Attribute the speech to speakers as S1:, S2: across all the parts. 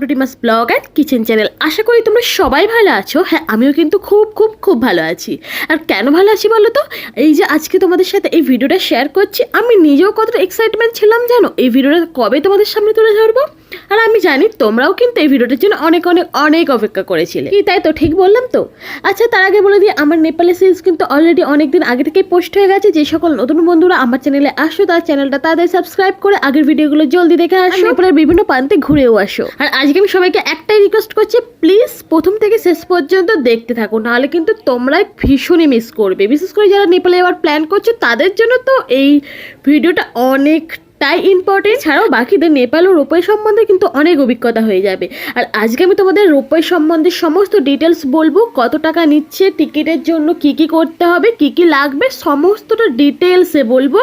S1: to টু টিমাস blog and kitchen channel আশা করি তোমরা সবাই ভালো আছো। হ্যাঁ আমিও কিন্তু খুব খুব খুব ভালো আছি। আর কেন ভালো আছি বলো তো? এই যে আজকে তোমাদের সাথে এই ভিডিওটা শেয়ার করছি আমি নিজেও কতটা এক্সাইটমেন্ট ছিলাম জানো? এই ভিডিওটা কবে তোমাদের সামনে তুলে ধরবো? আর আমি জানি তোমরাও কিন্তু এই ভিডিওটার জন্য অনেক অনেক অনেক অপেক্ষা করেছিলে। কি তাই তো ঠিক বললাম তো? আচ্ছা তার আগে বলে দিই আমার নেপালি সিরিজ কিন্তু অলরেডি অনেক দিন আগে থেকেই পোস্ট হয়ে গেছে। যে সকল নতুন বন্ধুরা আমার চ্যানেলে আসো তার চ্যানেলটা তাদের সাবস্ক্রাইব করে আগের ভিডিওগুলো জলদি দেখে আসো। নেপালের বিভিন্ন প্রান্তে ঘুরেও আসো। আর আজকে আমি সবাইকে একটাই রিকোয়েস্ট করছি প্লিজ প্রথম থেকে শেষ পর্যন্ত দেখতে থাকো, নাহলে কিন্তু তোমরাই ভীষণই মিস করবে। বিশেষ করে যারা নেপালে এবার প্ল্যান করছ, তাদের জন্য তো এই ভিডিওটা অনেক তাই ইম্পর্টেন্ট ছাড়াও বাকিদের নেপাল ও রূপই সম্বন্ধে কিন্তু অনেক অভিজ্ঞতা হয়ে যাবে। আর আজকে আমি তোমাদের রূপই সম্বন্ধে সমস্ত ডিটেলস বলব কত টাকা নিচ্ছে টিকিটের জন্য কি কি করতে হবে কি কি লাগবে সমস্তটা ডিটেলসে বলব।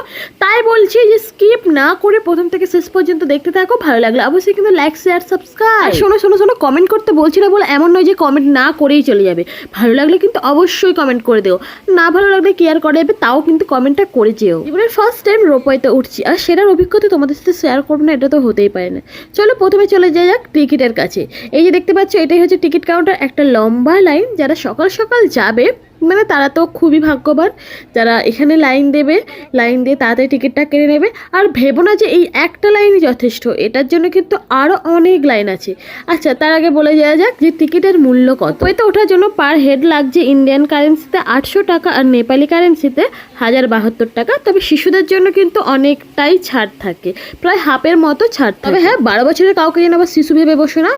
S1: তাই বলছি যে স্কিপ না করে প্রথম থেকে শেষ পর্যন্ত দেখতে থাকো ভালো লাগলে অবশ্যই কিন্তু লাইক শেয়ার সাবস্ক্রাইব শোনো শোনো শোনো কমেন্ট করতে বলছি না বলে এমন নয় যে কমেন্ট না করেই চলে যাবে। ভালো লাগলে কিন্তু অবশ্যই কমেন্ট করে দিও। না ভালো লাগলে কি আর করা যাবে তাও কিন্তু কমেন্টটা করে যেও। এবারে ফার্স্ট টাইম রোপওয়েতে উঠছি আর সেটার অভিজ্ঞতা তোমাদের সাথে শেয়ার করব না, এটা তো হতেই পারে না। চলো প্রথমে চলে যায় যাক টিকিটের কাছে। এই যে দেখতে পাচ্ছ, এটাই হচ্ছে টিকিট কাউন্টার একটা লম্বা লাইন যারা সকাল সকাল যাবে মানে তারা তো খুবই ভাগ্যবান। যারা এখানে লাইন দেবে লাইন দিয়ে তাড়াতাড়ি টিকিটটা কেটে নেবে। আর ভেবো না যে এই একটা লাইনই যথেষ্ট। এটার জন্য কিন্তু আরও অনেক লাইন আছে। আচ্ছা তার আগে বলে যাওয়া যাক যে টিকিটের মূল্য কত। ওইতে ওঠার জন্য পার হেড লাগছে ইন্ডিয়ান কারেন্সিতে আটশো টাকা আর নেপালি কারেন্সিতে হাজার বাহাত্তর টাকা। তবে শিশুদের জন্য কিন্তু অনেকটাই ছাড় থাকে। প্রায় হাফের মতো ছাড় থাকে। তবে হ্যাঁ বারো বছরের কাউকে যেন আবার শিশু ভেবে বসো না।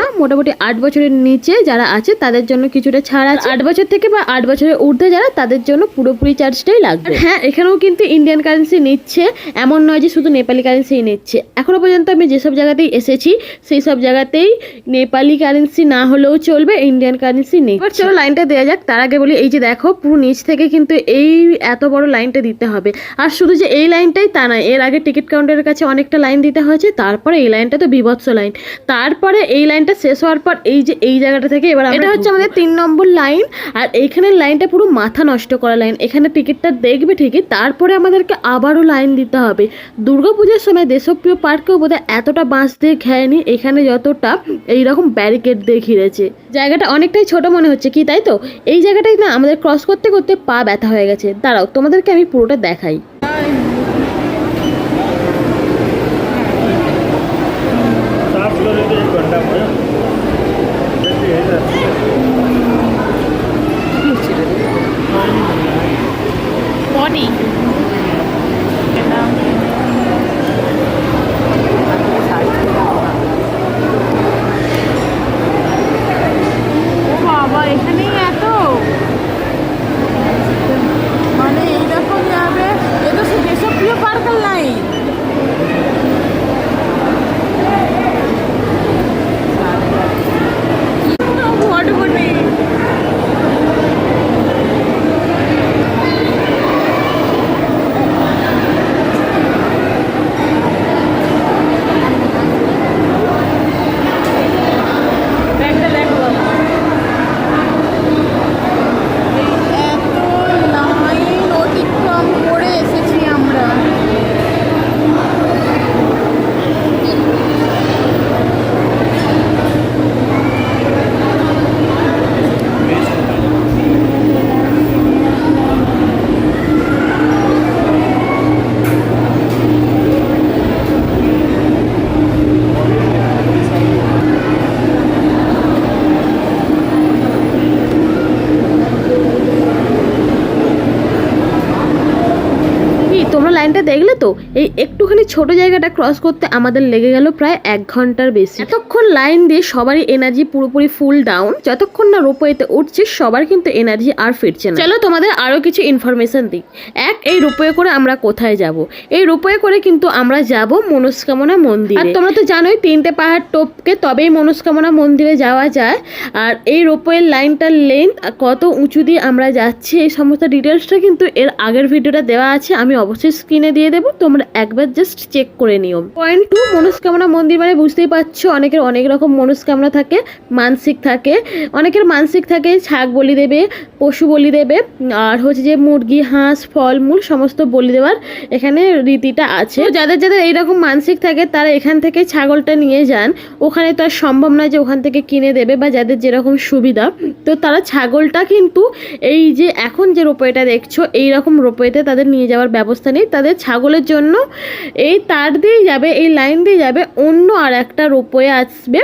S1: না মোটামুটি আট বছরের নিচে যারা আছে তাদের জন্য কিছুটা ছাড় আছে। আট বছর থেকে বা আট বছরের ঊর্ধ্বে যারা তাদের জন্য পুরোপুরি চার্জটাই লাগবে। হ্যাঁ এখানেও কিন্তু ইন্ডিয়ান কারেন্সি নিচ্ছে। এমন নয় যে শুধু নেপালি কারেন্সি নিচ্ছে। এখনও পর্যন্ত আমি যেসব জায়গাতেই এসেছি সেই সব জায়গাতেই নেপালি কারেন্সি না হলেও চলবে ইন্ডিয়ান কারেন্সি নেই এবার চলো লাইনটা দেওয়া যাক। তার আগে বলি এই যে দেখো পুরো নিচ থেকে কিন্তু এই এত বড় লাইনটা দিতে হবে। আর শুধু যে এই লাইনটাই তা নয় এর আগে টিকিট কাউন্টারের কাছে অনেকটা লাইন দিতে হয়েছে তারপরে এই লাইনটা তো বিভৎস লাইন। তারপরে এই লাইনটা শেষ হওয়ার পর এই যে এই জায়গাটা থেকে এবার এটা হচ্ছে আমাদের তিন নম্বর লাইন, আর এইখানের লাইনটা পুরো মাথা নষ্ট করা লাইন। এখানে টিকিটটা দেখবে ঠিকই, তারপরে আমাদেরকে আবারও লাইন দিতে হবে। দুর্গাপূজার সময় দেশপ্রিয় পার্কেও বোধহয় এতটা বাঁশ দিয়ে ঘেরেনি, এখানে যতটা এইরকম ব্যারিকেড দিয়ে ঘিরেছে। জায়গাটা অনেকটাই ছোট মনে হচ্ছে কি, তাই তো? এই জায়গাটাই না আমাদের ক্রস করতে করতে পা ব্যথা হয়ে গেছে। দাঁড়াও, তোমাদেরকে আমি পুরোটা দেখাই। এই একটুখানি ছোট জায়গাটা ক্রস করতে আমাদের লেগে গেল প্রায় এক ঘণ্টার বেশি। এতক্ষণ লাইন দিয়ে সবারই এনার্জি পুরোপুরি ফুল ডাউন যতক্ষণ না রোপওয়েতে উঠছে, সবার কিন্তু এনার্জি আর ফিরছে না। চলো তোমাদের আরও কিছু ইনফরমেশন দিই। এক, এই রোপওয়ে করে আমরা কোথায় যাব? এই রোপওয়ে করে কিন্তু আমরা যাব মনস্কামনা মন্দির। আর তোমরা তো জানোই, তিনটে পাহাড় টপকে তবেই মনস্কামনা মন্দিরে যাওয়া যায়। আর এই রোপওয়ের লাইনটার লেন্থ কত উঁচু দিয়ে আমরা যাচ্ছি, এই সমস্ত ডিটেলসটা কিন্তু এর আগের ভিডিওটা দেওয়া আছে। আমি অবশ্যই স্ক্রিনে দিয়ে দেবো। তোমরা একবার জাস্ট চেক করে নিও। পয়েন্ট টু মনস্কামনা মন্দির মানে বুঝতেই পারছ, অনেকের অনেক রকম মনস্কামনা থাকে, মানসিক থাকে। অনেকের মানসিক থাকে ছাগ বলি দেবে, পশু বলি দেবে, আর হচ্ছে যে মুরগি, হাঁস ফলমূল সমস্ত বলি দেওয়ার এখানে রীতিটা আছে। যাদের যাদের এইরকম মানসিক থাকে, তারা এখান থেকে ছাগলটা নিয়ে যান। ওখানে তো আর সম্ভব নয় যে ওখান থেকে কিনে দেবে বা যাদের যেরকম সুবিধা। তো তারা ছাগলটা কিন্তু এই যে এখন যে রোপওয়েটা দেখছ এই রকম রোপওয়েতে তাদের নিয়ে যাওয়ার ব্যবস্থা নেই। তাদের ছাগলের জন্য এই তার দিয়ে যাবে, এই লাইন দিয়ে যাবে, অন্য আর একটা রোপওয়ে আসবে,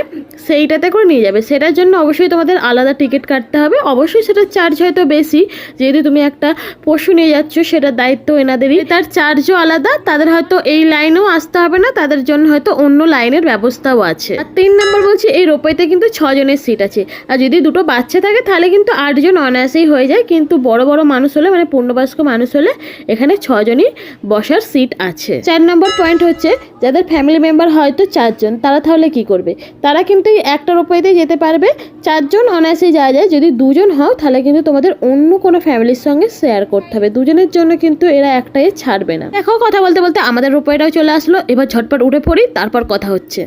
S1: সেইটাতে করে নিয়ে যাবে। সেটার জন্য অবশ্যই তোমাদের আলাদা টিকিট কাটতে হবে। অবশ্যই সেটার চার্জ হয়তো বেশি। যেহেতু তুমি একটা পশু নিয়ে যাচ্ছ, সেটার দায়িত্ব এনাদেরই। তার চার্জও আলাদা, তাদের হয়তো এই লাইনেও আসতে হবে না, তাদের জন্য হয়তো অন্য লাইনের ব্যবস্থাও আছে। আর তিন নম্বর বলছি, এই রোপওয়েতে কিন্তু ছজনের সিট আছে। আর যদি দুটো বাচ্চা থাকে, তাহলে কিন্তু আটজন অনায়াসেই হয়ে যায়। কিন্তু বড় বড় মানুষ হলে মানে পূর্ণবয়স্ক মানুষ হলে, এখানে ছজনই বসার সিট আছে। চার নম্বর পয়েন্ট হচ্ছে, যাদের ফ্যামিলি মেম্বার হয়তো চারজন, তারা তাহলে কি করবে? তারা কিন্তু এই একটা রোপওয়েতে যেতে পারবে। চারজন অনায়াসেই যাওয়া যায়, যদি দুজন হও, তাহলে কিন্তু তোমাদের অন্য কোনো ফ্যামিলির সঙ্গে শেয়ার করতে হবে। দুজনের জন্য কিন্তু এরা একটাই ছাড়বে না। দেখো, কথা বলতে বলতে আমাদের রোপওয়েটাও চলে আসলো। এবার ঝটপট উঠে পড়ি, তারপর কথা হচ্ছে।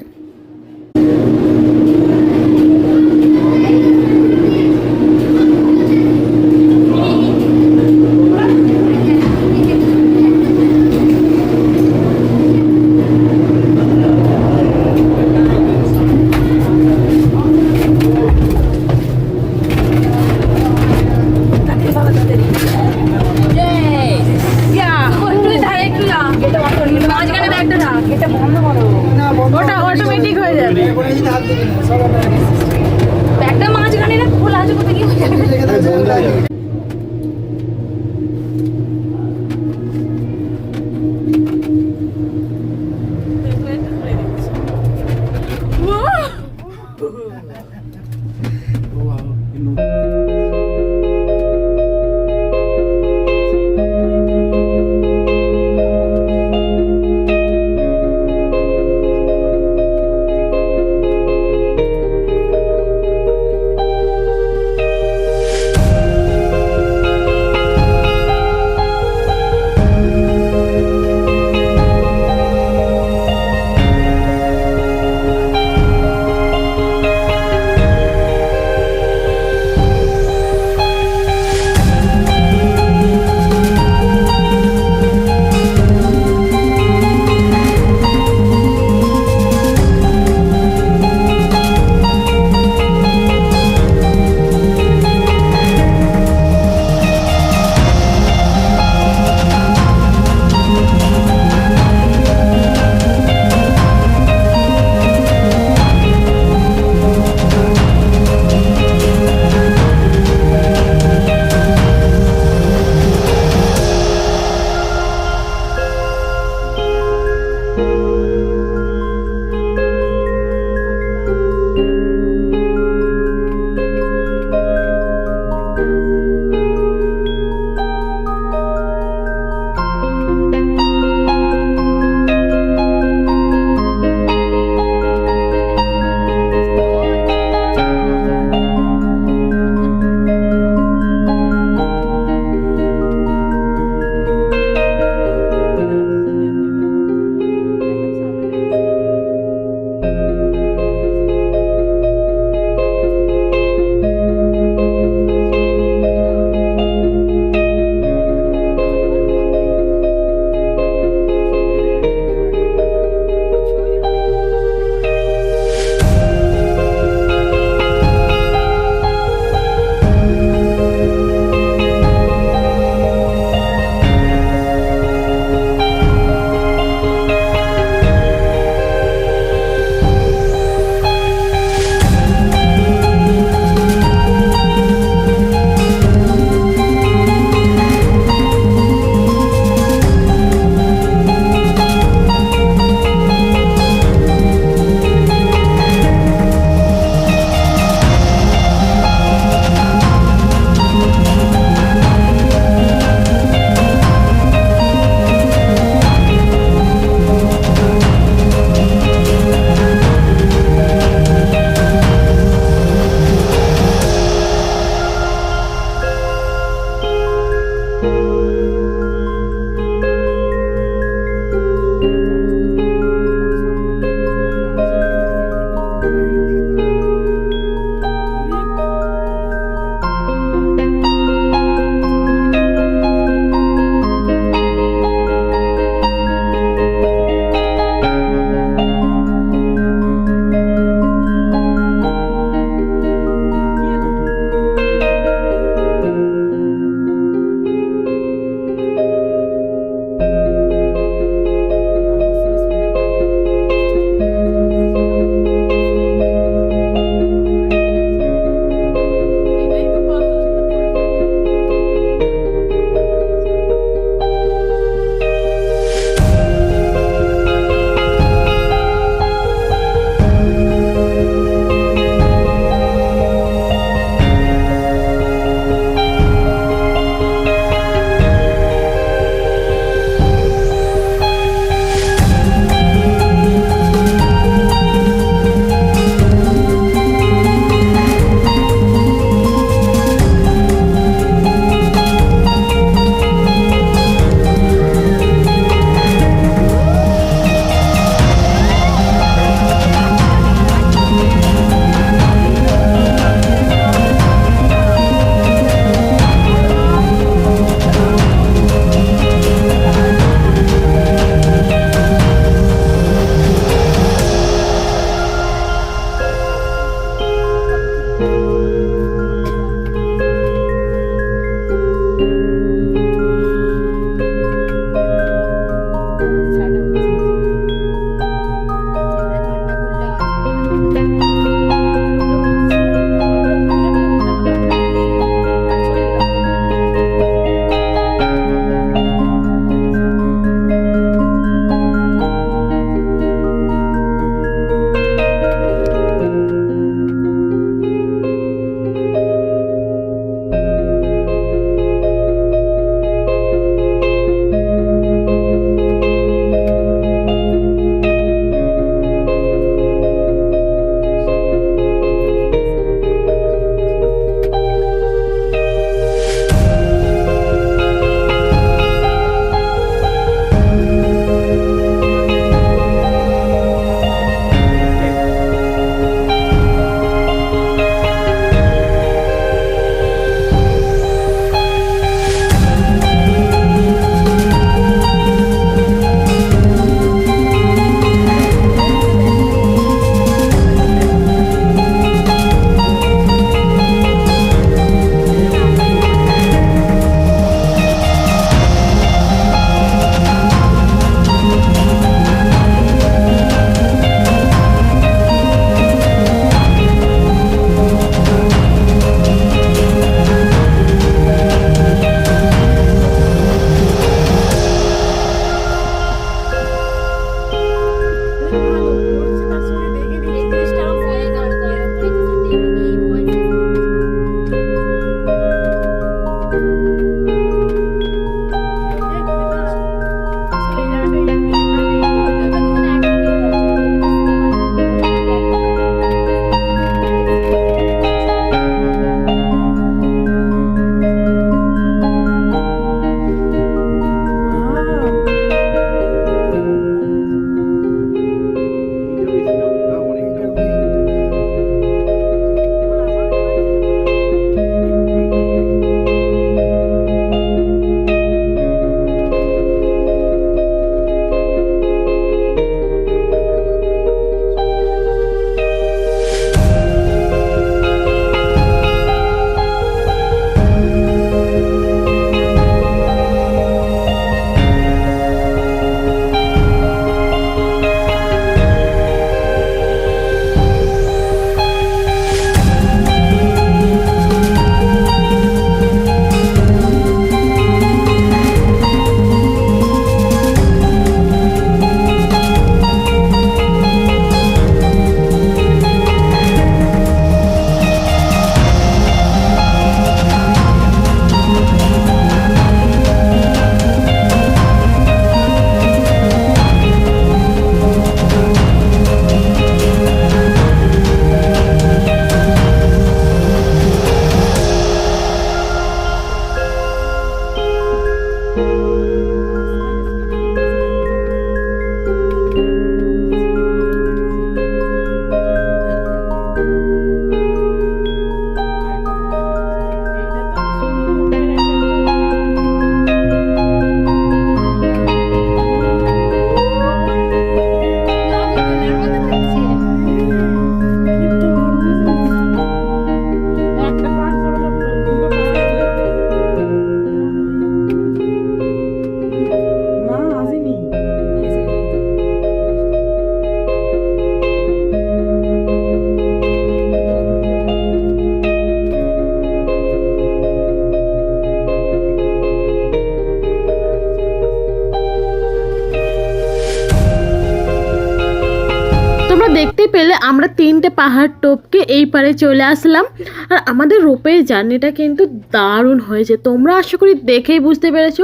S1: আমরা তিনটে পাহাড় টপকে এই পারে চলে আসলাম। আর আমাদের রোপের জার্নিটা কিন্তু দারুণ হয়েছে। তোমরা আশা করি দেখেই বুঝতে পেরেছ।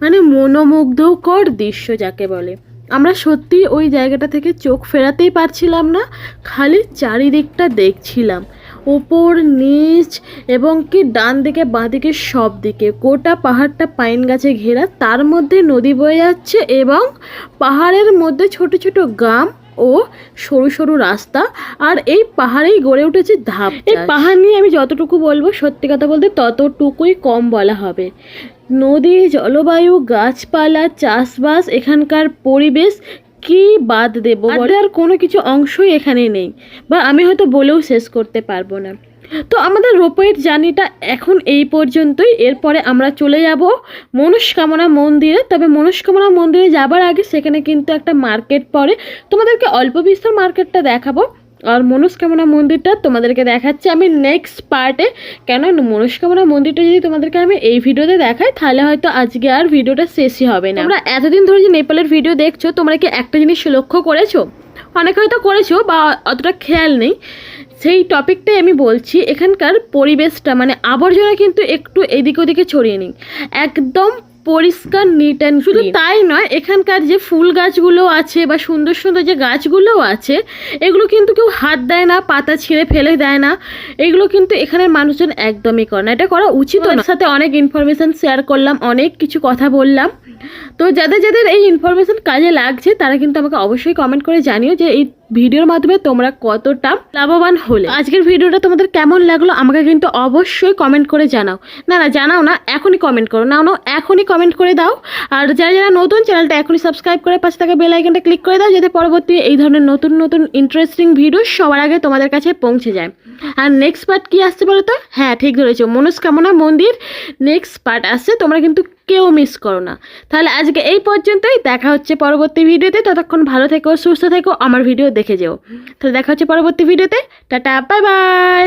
S1: মানে মনোমুগ্ধকর দৃশ্য যাকে বলে। আমরা সত্যি ওই জায়গাটা থেকে চোখ ফেরাতেই পারছিলাম না। খালি চারিদিকটা দেখছিলাম। ওপর, নিচ এবং কি ডান দিকে, বাঁ দিকে সব দিকে। গোটা পাহাড়টা পাইন গাছে ঘেরা। তার মধ্যে নদী বয়ে যাচ্ছে এবং পাহাড়ের মধ্যে ছোট ছোট গ্রাম ও সরু সরু রাস্তা আর এই পাহাড়েই গড়ে উঠেছে ধাপ এই পাহাড় নিয়ে আমি যতটুকু বলব সত্যি কথা বলতে ততটুকুই কম বলা হবে। নদী জলবায়ু গাছপালা চাষবাস এখানকার পরিবেশ কি বাদ দেবো? আর কোনো কিছু অংশই এখানে নেই। বা আমি হয়তো বলেও শেষ করতে পারব না। তো আমাদের রোপওয়ের জার্নিটা এখন এই পর্যন্তই। এরপরে আমরা চলে যাব মনস্কামনা মন্দিরে। তবে মনস্কামনা মন্দিরে যাবার আগে সেখানে কিন্তু একটা মার্কেট পড়ে। তোমাদেরকে অল্প বিস্তর মার্কেটটা দেখাবো। আর মনস্কামনা মন্দিরটা তোমাদেরকে দেখাচ্ছি আমি নেক্সট পার্টে কেন মনস্কামনা মন্দিরটা যদি তোমাদেরকে আমি এই ভিডিওতে দেখাই, তাহলে হয়তো আজকে আর ভিডিওটা শেষই হবে না। আমরা এতদিন ধরে যে নেপালের ভিডিও দেখছ, তোমরা কি একটা জিনিস লক্ষ্য করেছ? অনেকে হয়তো করেছ বা অতটা খেয়াল নেই। সেই টপিকটাই আমি বলছি, এখানকার পরিবেশটা মানে আবর্জনা কিন্তু একটু এদিক ওদিকে ছড়িয়ে নিই একদম পরিষ্কার নিট অ্যান্ড শুধু তাই নয় এখানকার যে ফুল গাছগুলো আছে বা সুন্দর সুন্দর যে গাছগুলোও আছে এগুলো কিন্তু কেউ হাত দেয় না পাতা ছিঁড়ে ফেলে দেয় না। এগুলো কিন্তু এখানের মানুষজন একদমই করে না। এটা করা উচিত সাথে অনেক ইনফরমেশন শেয়ার করলাম অনেক কিছু কথা বললাম। তো যাদের যাদের এই ইনফরমেশন কাজে লাগছে তারা কিন্তু আমাকে অবশ্যই কমেন্ট করে জানিও যে এই ভিডিওর মাধ্যমে তোমরা কতটা লাভবান হলে। আজকের ভিডিওটা তোমাদের কেমন লাগল আমাকে কিন্তু অবশ্যই কমেন্ট করে জানাও। না না, জানাও না, এখনই কমেন্ট করো। না এখনই কমেন্ট করে দাও। আর যারা যারা নতুন, চ্যানেলটা এখনই সাবস্ক্রাইব করে পাশে থাকা বেল আইকনটা ক্লিক করে দাও, যাতে পরবর্তী এই ধরনের নতুন নতুন ইন্টারেস্টিং ভিডিও সবার আগে তোমাদের কাছে পৌঁছে যায়। আর নেক্সট পার্ট কি আসছে বলো তো হ্যাঁ ঠিক ধরেছো। মনস্কামনা মন্দির নেক্সট পার্ট আসছে। তোমরা কিন্তু কেউ মিস করো না। তাহলে আজকে এই পর্যন্তই। দেখা হচ্ছে পরবর্তী ভিডিওতে। ততক্ষণ ভালো থেকো, সুস্থ থেকো, আমার ভিডিও দেখে যেও। তাহলে দেখা হচ্ছে পরবর্তী ভিডিওতে। Tata bye bye